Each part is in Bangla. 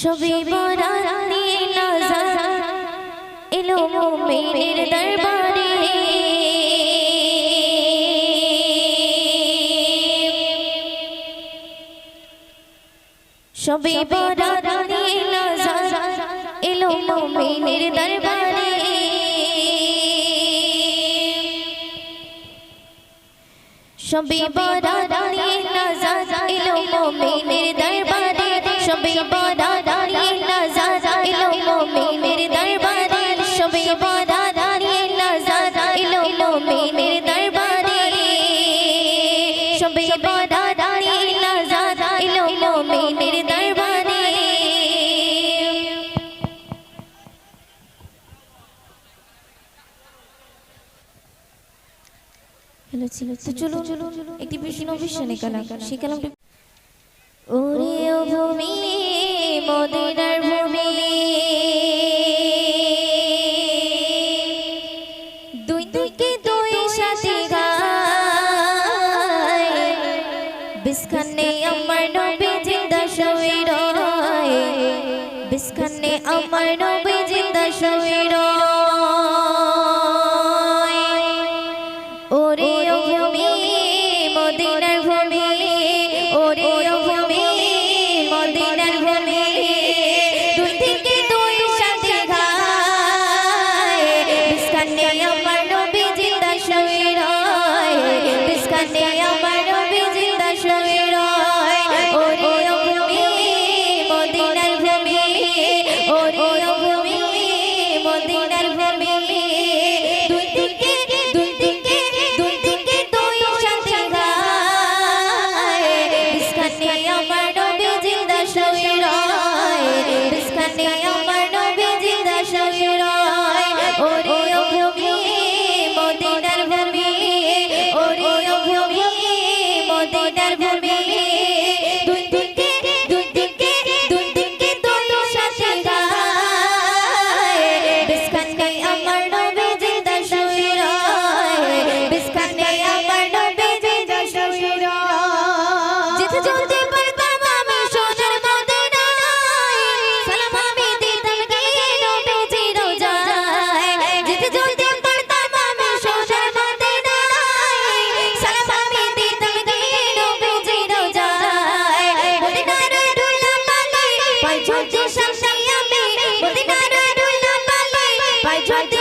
শবে বরাতে নজর এলো মুমিনের দরবারে। শবে বরাতে নজর এলো মুমিনের দরবারে। শবে বরাতে নজর এলো মুমিনের দরবারে। শবে তো চলো একটি বিষ্ণবী শুনে কালাম সেই কালামটি ওরে ভূমি মদিনার সামনে আমি মদিনার দুলা পালে পাই যদি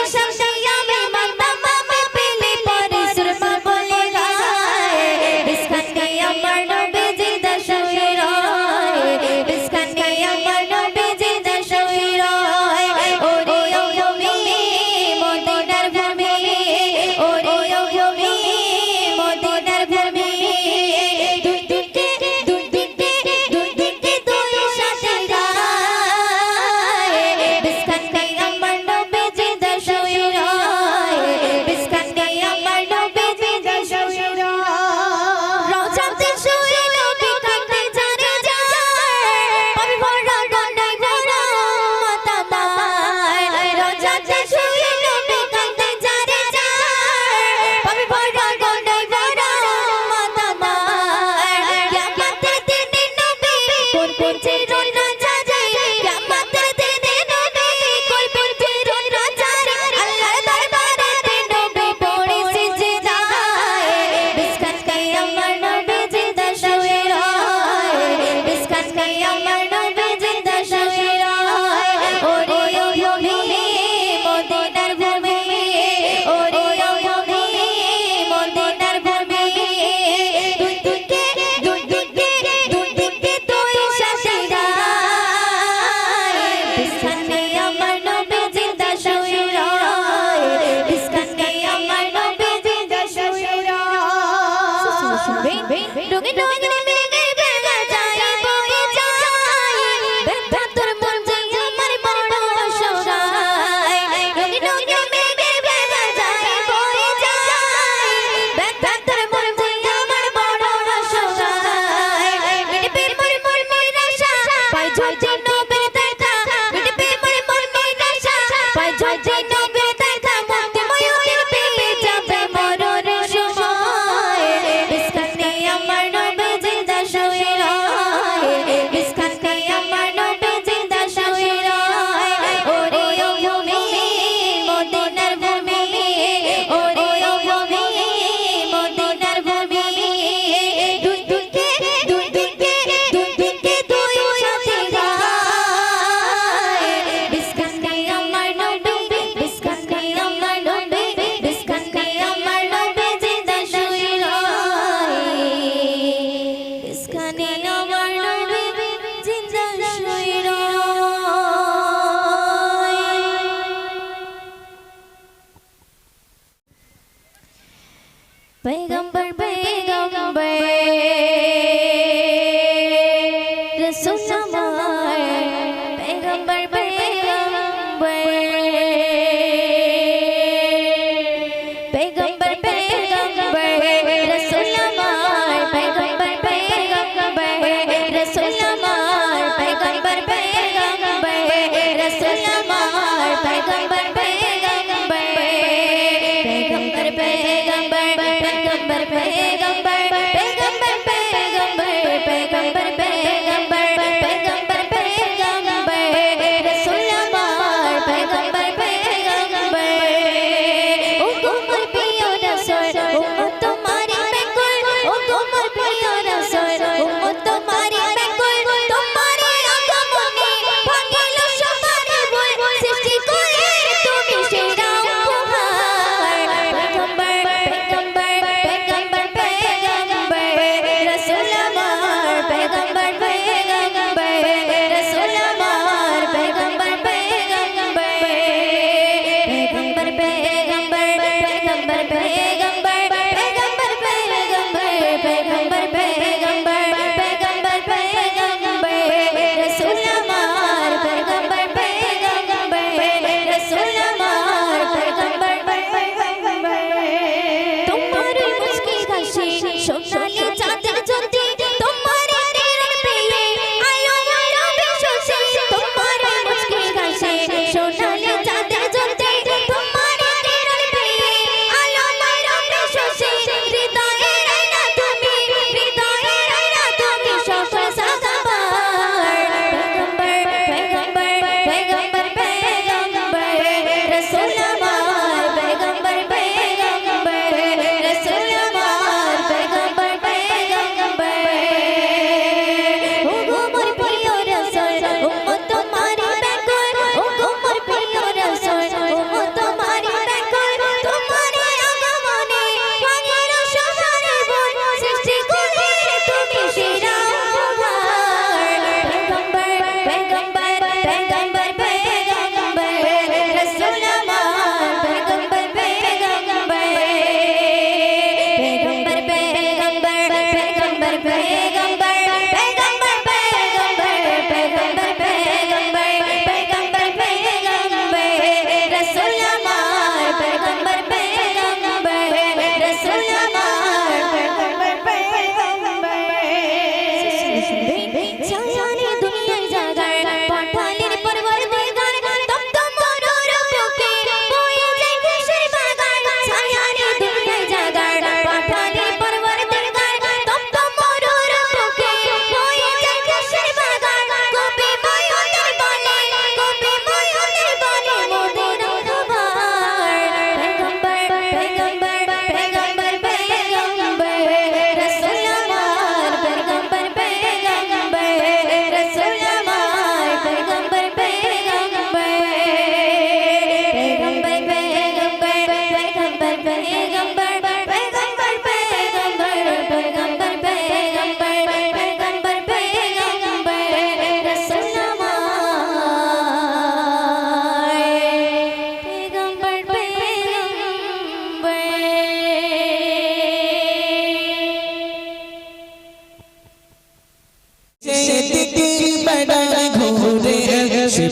But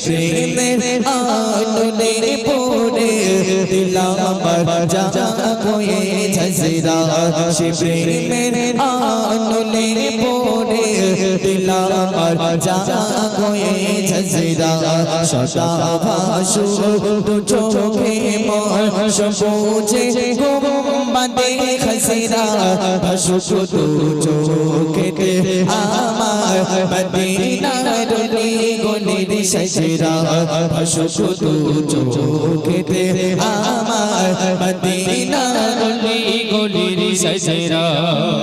সিনে আটলে পড়ে দিলাম বাজা কোয়ে ঝসরা সিনে আটলে পড়ে দিলাম বাজা কোয়ে ঝসরা সদা ভাসু তো চোখে মন সবুজে গোবা হাসিনা ভাসুকু দু চোখেতে আমার মদিনার নিগুণের শশিরা ভাসুকু দু চোখেতে আমার মদিনার নিগুণের শশিরা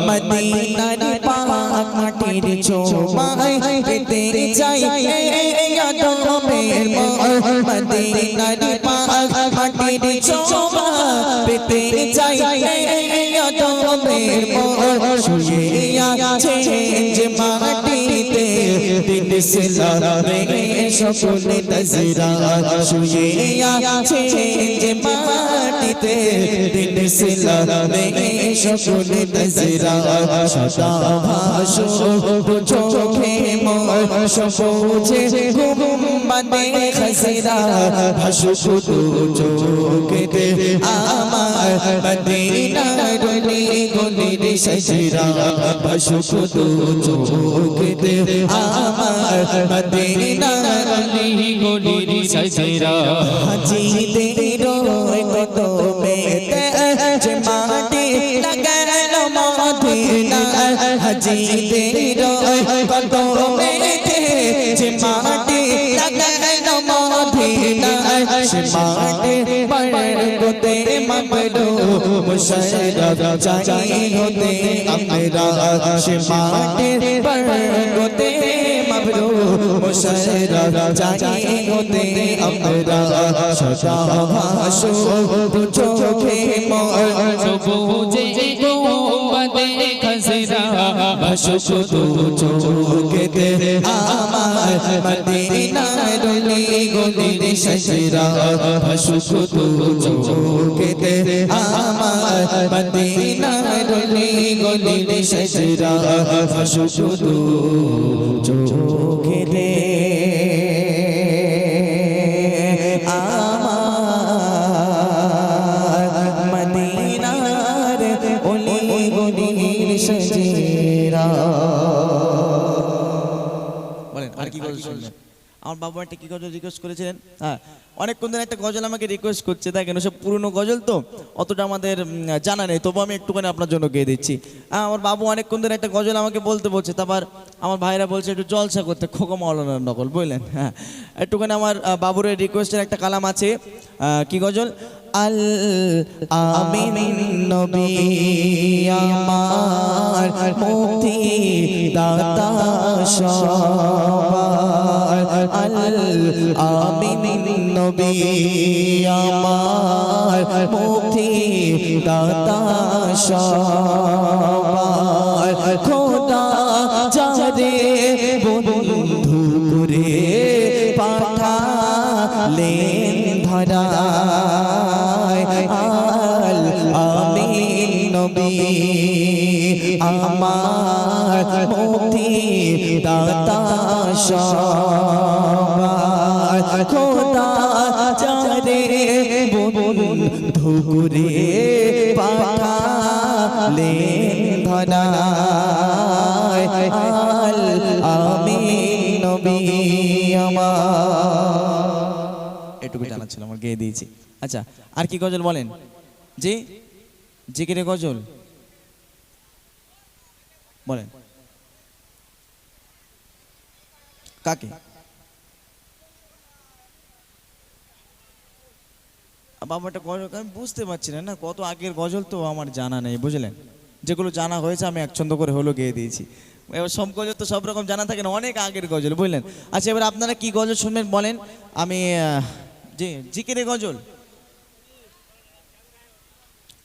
মদিনার পাক মাটির চোমায় পেতে যাই ইসলামে সকলে নজরা শুয়ে আছে যে মাটিতে। দিন ইসলামে সকলে নজরা সদা ভাসো, চোখে মোর সবুজে গুম্বাদে খসরা ভাসো শুধু চোখেতে, আমার মদিনা গলি গলির সজরা। ভাসো শুধু চোখেতে, আমার মদিনা গলি গলির সজরা। কত মদিনা। হাজিদের কত মেতে যে মাটি মদিনা। মাটি বরকতে মবরু মুশরফ চাই হতে আমরা। সে মাটি বরকতে মবরু মুশরফ চাই হতে আমরা সদা ভাসো। চোখে মোর সবুজে গোবদে খসরা ভাসো শুধু শুধু চোখেতে আমার মদিনা গলির সজরা শুধু সজরা বলেন আর কি শুনবেন আমার বাবু একটা কি গজল রিকোয়েস্ট করেছিলেন? হ্যাঁ। অনেকক্ষণ ধরে একটা গজল আমাকে রিকোয়েস্ট করছে। দেখেন, ওসব পুরনো গজল তো, অতটা আমাদের জানা নেই। তবু আমি একটুখানি আপনার জন্য গেয়ে দিচ্ছি। হ্যাঁ আমার বাবু অনেকক্ষণ ধরে একটা গজল আমাকে বলতে বলছে। তারপর আমার ভাইরা বলছে, একটু জলসা করতে। খোকা মাওলানার নকল, বুঝলেন? হ্যাঁ। একটুখানি আমার বাবুর রিকোয়েস্টের একটা কালাম আছে। কি গজল? আল আমিন নবী আমার মুক্তি আল আমিন নবী আমার মুক্তি দাতা সবার। খোদা যারে বন্ধু করে পাঠালেন ধরায় আল আমিন নবী আমার মুক্তি দাতা সবার। খোদা চারে বন্ধু করে পাঠালেন ধরায় আল আমিন নবী আমার। এটুকু জানা আমার গেয়ে দিয়েছি। আচ্ছা আর কি গজল বলেন? জি? জিকিরে গজল? বলেন। কাকে? বাবা একটা গজল আমি বুঝতে পারছি না না, কত আগের গজল তো আমার জানা নেই, বুঝলেন? যেগুলো জানা হয়েছে আমি একছন্দ করে হলো গেয়ে দিয়েছি। এবার সব গজল তো সব রকম জানা থাকে না, অনেক আগের গজল, বুঝলেন? আচ্ছা এবার আপনারা কি গজল শুনবেন বলেন? আমি জি, জিকিরে গজল।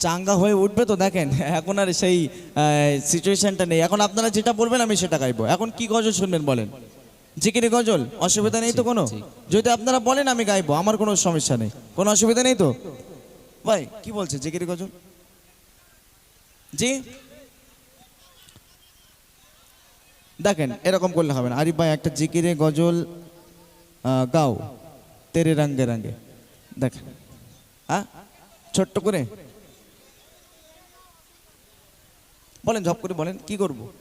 চাঙ্গা হয়ে উঠবে তো দেখেন, এখন আর সেই সিচুয়েশনটা নেই। এখন আপনারা যেটা বলবেন আমি সেটা গাইবো। এখন কি গজল শুনবেন বলেন? জিকিরে গজল? অসুবিধা নেই তো কোনো? যদি আপনারা বলেন আমি গাইবো আমার কোনো সমস্যা নেই। কোনো অসুবিধা নেই তো? ভাই কি বলছে জিকিরে গজল? জি? দেখেন এরকম করলে হবে না। আরিফ ভাই একটা জিকিরে গজল আহ, গাও। তেরে রঙ্গে রঙ্গে। দেখেন। হ্যাঁ? ছোট্ট করে? বলেন ঝপ করে বলেন কি করব?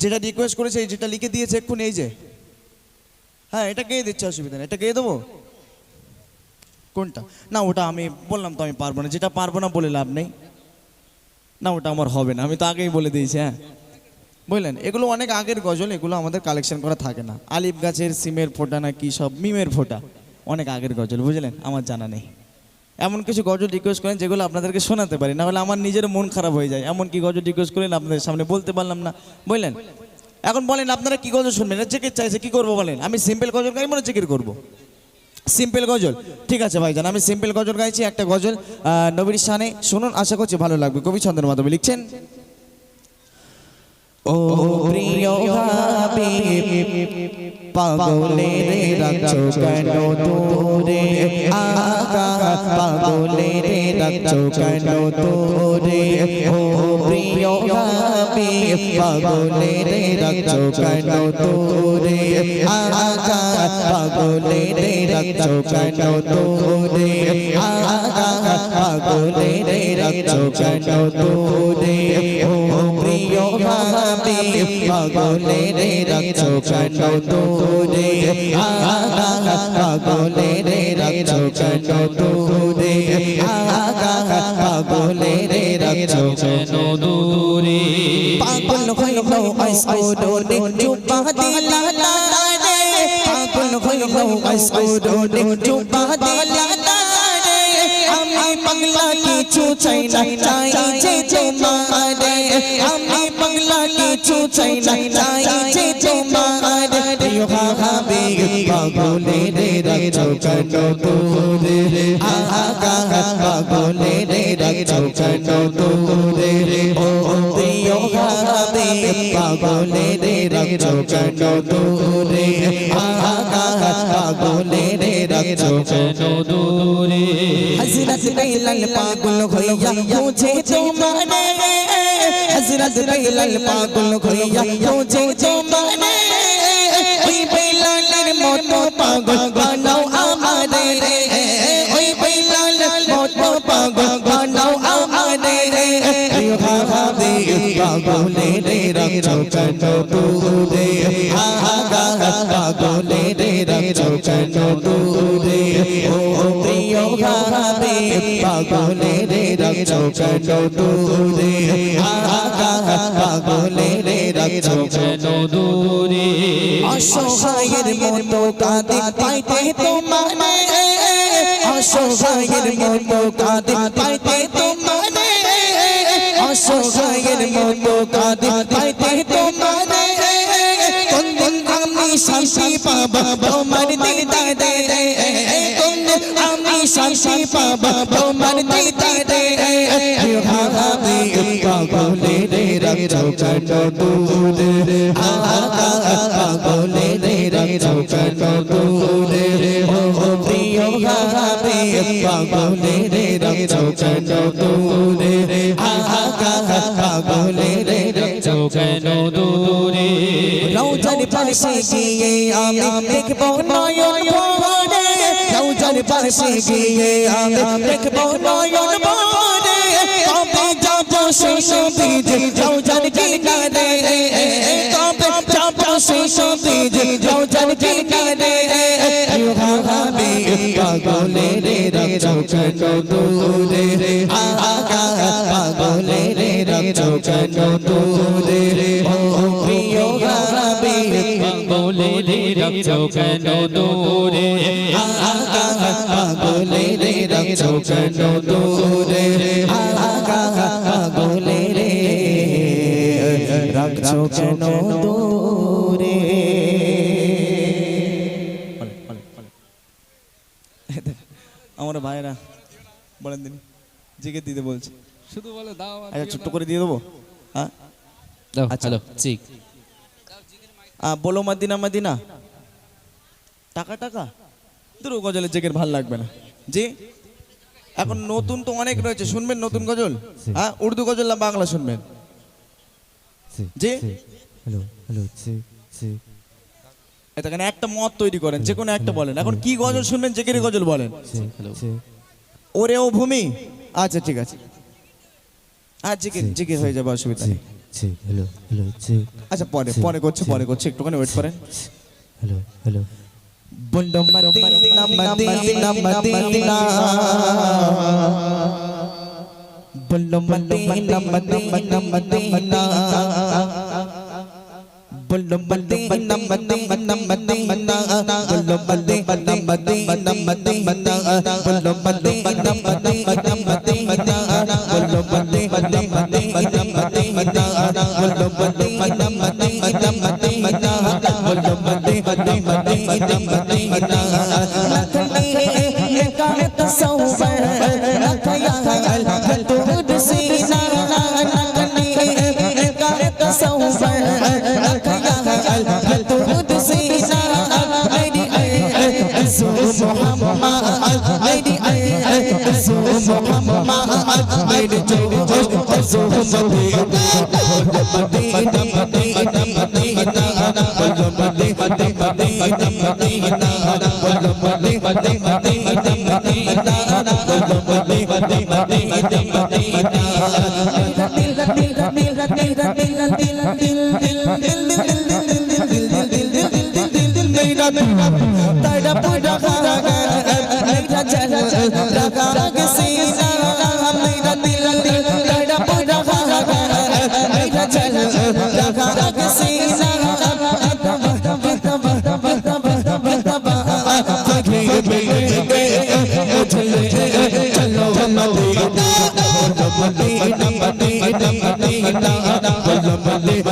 যেটা রিকোয়েস্ট করেছে যেটা লিখে দিয়েছে এক্ষুনি, এই যে। হ্যাঁ এটা গেয়ে দিচ্ছে? অসুবিধা নেই। এটা গেয়ে দেবো? কোনটা? না, ওটা আমি বললাম তো আমি পারব না। যেটা পারব না বলে লাভ নেই। না, ওটা আমার হবে না। আমি তো আগেই বলে দিয়েছি হ্যাঁ। বুঝলেন? এগুলো অনেক আগের গজল, এগুলো আমাদের কালেকশন করা থাকে না। আলিফ গাছের সিমের ফোঁটা না কি সব মিমের ফোঁটা। অনেক আগের গজল, বুঝলেন? আমার জানা নেই। এমন কিছু গজল রিকোয়েস্ট করেন যেগুলো আপনাদেরকে শোনাতে পারি। না হলে আমার নিজের মন খারাপ হয়ে যায়। এমন কি গজল রিকোয়েস্ট করেন আপনাদের সামনে বলতে পারলাম না। বুঝলেন এখন বলেন, আপনারা কি গজল শুনবেন? চেকের চাইছে, কি করব বলেন? আমি সিম্পল গজল গাই, মনে চেকের করব। সিম্পল গজল। ঠিক আছে ভাইজান, আমি সিম্পল গজল গাইছি, একটা গজল নবীর শানে। শুনুন, আশা করছি ভালো লাগবে। কবি চন্দ্র মাধ্যমে লিখছেন ও প্রিয় ভাবি পাগলের রাখছো কেন দূরে আগা পাগলের রাখছো কেন তোরে ও প্রিয় গাবি পাগলের রাখছো কেন দূরে পাগলে রে রাখছো কেন তোরে পাগলে রে রাখছো কেন তোরে ও প্রিয় ভাবি পাগলে রে রাখছো কেন তোরে পাগলে রে রাখছো কেন তোরে পাগলে রে রাখছো কেন দূরে? পাগল হইল আইসকো ডোরে চুপা দিলা না আইসোডোনে চুপা দিলা না রে আমি পাগলা কিছু চাই না চাই যে তোমারে আমি পাগলা কিছু চাই না চাই যে তোমারে প্রিয় চৌকান তোরে রে আহা কাহা পাগলে রে রে চৌকান তোরে রে পাগল বানাও আমারে ওই বিলালের মতো পাগল বানাও আমারে প্রিয় ভাবে পাগলে রে রাখছো কেন দূরে আগা পাগলে রে রাখছো কেন দূরে ভাবে পাগলে রে রাখছো কেন দূরে? পাগলে রে রাখছো কেন দূরে? অসহায়ের মতো কাঁদে পাইতে তোমারে অসহায়ের মতো কাঁদে পাইতে তোমারে অসহায়ের মতো কাঁদে পাইতে তোমারে কোন আমি শান্তি পাবো? তোমার দিদারে শান্তি পাবো, তোমার দিদারে। ভাবে পাগলে রে রাখছো কেন দূরে পাগলে রে রাখছো কেন দূরে ও প্রিয় ভাবে পাগলে রে রাখছো কেন দূরে পাগলে রে রাখছো কেন দূরে রৌজার পাশে গিয়ে আমি দেখব নয়ন রৌজার পাশে গিয়ে আমি দেখব নয়ন ভরে কবে যাব সুসবীজ রৌজার কিনারে কবে যাব সুসবীজ রৌজার কিনারে ভাবে পাগলে রে কেন দূরে? আগা পাগলে রে কেন দূরে? ও প্রিয় ভাবে রে রাখছো কেন দূরে। পাগলে রে রাখছো কেন দূরে। পাগলে রে রাখছো কেন দূরে। আমার ভাইরা বলেন দিন জিকে দিতে বলছে। শুধু বলে দাও আচ্ছা ছোট্ট করে দিয়ে দেবো? হ্যাঁ? দাও আচ্ছা। হ্যালো চিক আহ, বলো মাদিনা মাদিনা। টাকা টাকা? দুরু গজলের জেকের ভালো লাগবে না। জি? এখন নতুন তো অনেক রয়েছে। শুনবেন নতুন গজল? হ্যাঁ উর্দু গজল না বাংলা শুনবেন? জি? হ্যালো হ্যালো এখানে একটা মত তৈরি করেন যে কোনো একটা বলেন। এখন কি গজল শুনবেন জেকের গজল বলেন? হ্যালো। ওরে ও ভূমি। আচ্ছা ঠিক আছে। হ্যাঁ জিকির জিকির হয়ে যাবে অসুবিধা নেই। সি হ্যালো হ্যালো সি আচ্ছা পরে পরে করছে পরে করছে একটুখানি ওয়েট করেন হ্যালো হ্যালো বন্ডম মদিনা মদিনা মদিনা বন্ডম মদিনা মদিনা মদিনা বন্ডম মদিনা মদিনা মদিনা বন্ডম মদিনা মদিনা মদিনা বন্ডম মদিনা মদিনা মদিনা বলো মদিনা মদিনা মদিনা বলো মদিনা মদিনা মদিনা নখলে একা তসৌবর নখয়া তুর সিনা নখলে একা তসৌবর নখয়া তুর সিনা মেরি সু মোহাম্মদ মেরি সু মোহাম্মদ মেরি জোশ जो मदीना मदीना मदीना मदीना जो मदीना मदीना मदीना जो मदीना मदीना मदीना जो मदीना मदीना मदीना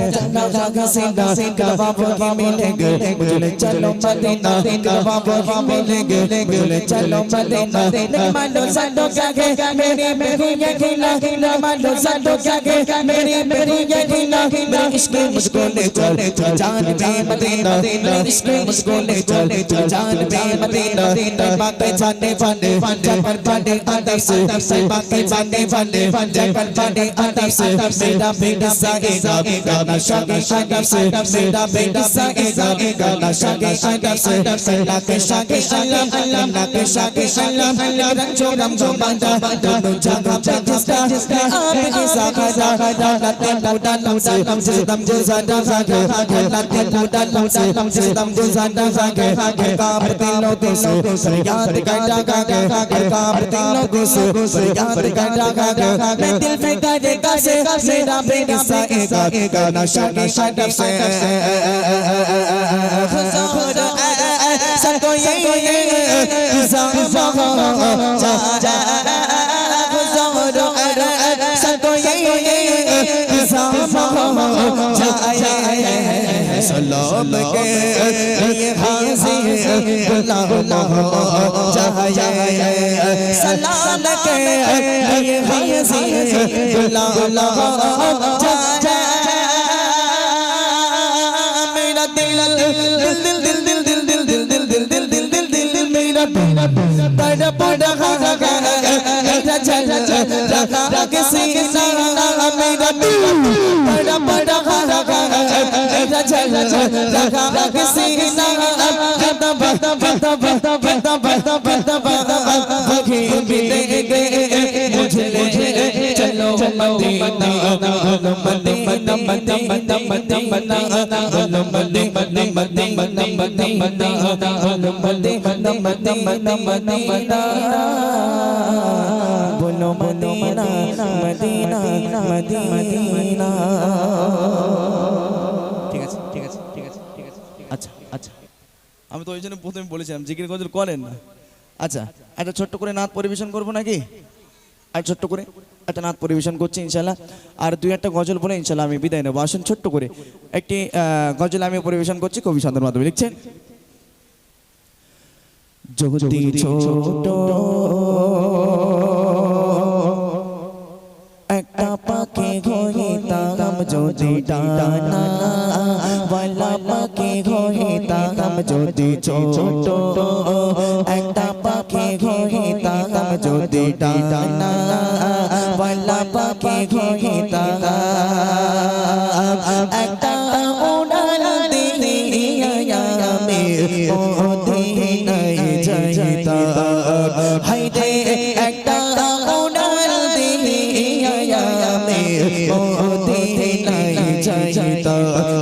मिलेंगे राधा का सीना कबाब की मिलेंगे मुझे चलो मदीना कबाब की मिलेंगे मुझे चलो मदीना मानो सदो कागे मेरी मेरी ये खिला खिला मानो सदो कागे मेरी मेरी ये खिला खिला इश्क मुझको ले gana shaga shaga se seda beta sage sage gana shaga shaga se seda ke shage shaga allah na ke shage allah allah ram jo ram jo banda dum jaga pakista aap ke saga saga na te buda nam se nam se dam jo zanda sage na te buda nam se nam se dam jo zanda sage ka patino to se sariyat ka daga ke ka patino to se sariyat ka daga ke main dil mein karega se mera beta sage sage gana نشا نشا نفس سکو یہ زما جا جا سکو یہ زما جا جا سلام کے لیے حاضر غلام چاہیے سلام کے لیے حاضر غلام چاہیے बड़ा बड़ा खा खा मेरा चल चल रखा के सीना मेरा बड़ा बड़ा खा खा मेरा चल चल रखा के सीना बता बता बता बता बता बता बता बता बखी मिलेंगे मुझे ले चलो मदीना बोलो मदीना मदीना मदीना बोलो मदीना मदीना मदीना बोलो मदीना Medina Medina বলো মদিনা মদিনা মদিনা ঠিক আছে ঠিক আছে ঠিক আছে ঠিক আছে আচ্ছা আচ্ছা আমি তো ওই জন্য প্রথমে বলেছিলাম জিকির গজল করেন না আচ্ছা একটা ছোট্ট করে নাচ পরিবেশন করব নাকি আর ছোট্ট করে একটা নাচ পরিবেশন করছি ইনশাল্লাহ আর দুই একটা গজল বলে ইনশাল্লাহ আমি বিদায় নেব আসুন ছোট্ট করে একটি গজল আমি পরিবেশন করছি কবি সন্ধ্যার মাধ্যমে লিখছেন জগতি ছোট। একটা পাখি ঘরে তাম যদি ডানা বলা পাখি ঘরে তাম যদি ছোট। একটা পাখি ঘরে তাম যদি ডানা পাখি ঘরে তাম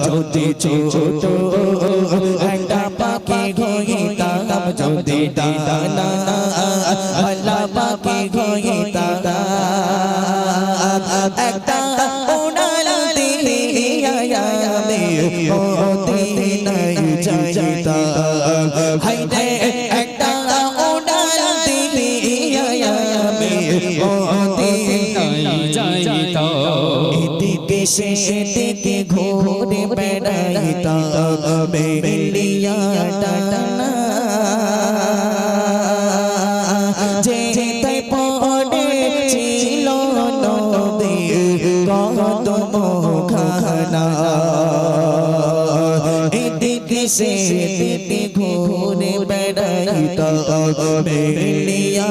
যদি ছোট একটা পাখি ঘুরি তাম যদি ডানা বেলিয়া টানা যে তাই পড়ে ছিল এদিকে সে ঘুরে বেড়াইতাম বেলিয়া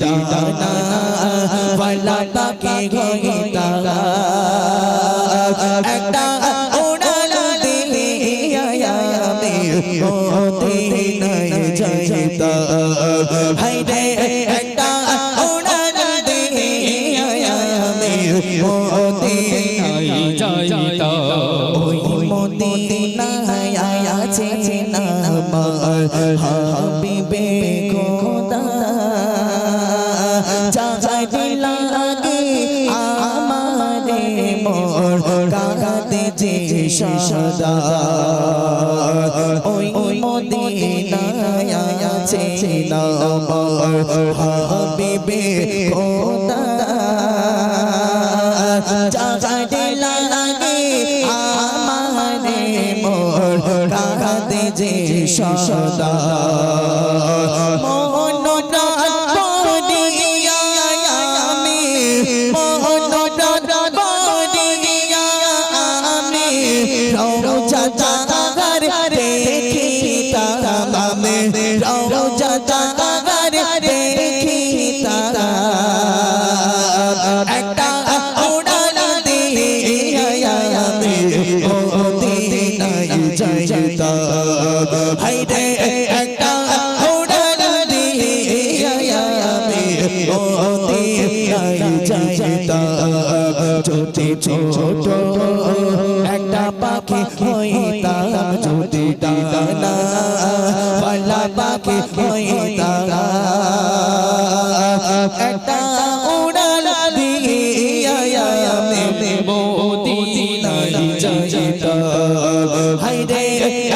ডানা ওয়ালা পাখি হইতাম সদা। যাইতাম হাইরে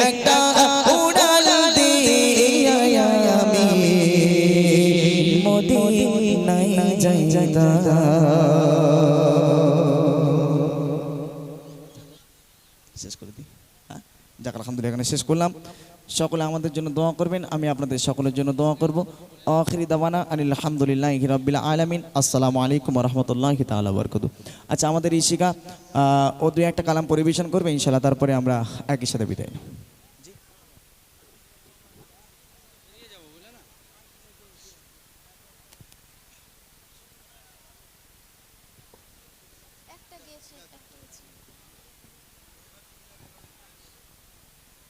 একটা উড়াল দিয়া আমি। মদিনায় যাইতাম শেষ করে দিই হ্যাঁ? যাক, আলহামদুলিল্লাহ, এখানে শেষ করলাম। সকলে আমাদের জন্য দোয়া করবেন। আমি আপনাদের সকলের জন্য দোয়া করব। আখিরি দাওয়ানা আনিল আলহামদুলিল্লাহ রব্বিল আলামিন। আসসালামু আলাইকুম রহমতুল্লাহ তাআলা বরকত আচ্ছা আমাদের এই শিকা ও দুই একটা কালাম পরিবেশন করবে, ইনশাআল্লাহ তারপরে আমরা একই সাথে বিদায়।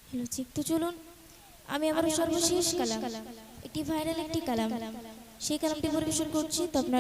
হ্যালো চলুন। আমি আমার সর্বশেষ কালাম। একটি ভাইরাল একটি কালাম। সেই কালামটি পরিবেশন করছি। তো আপনার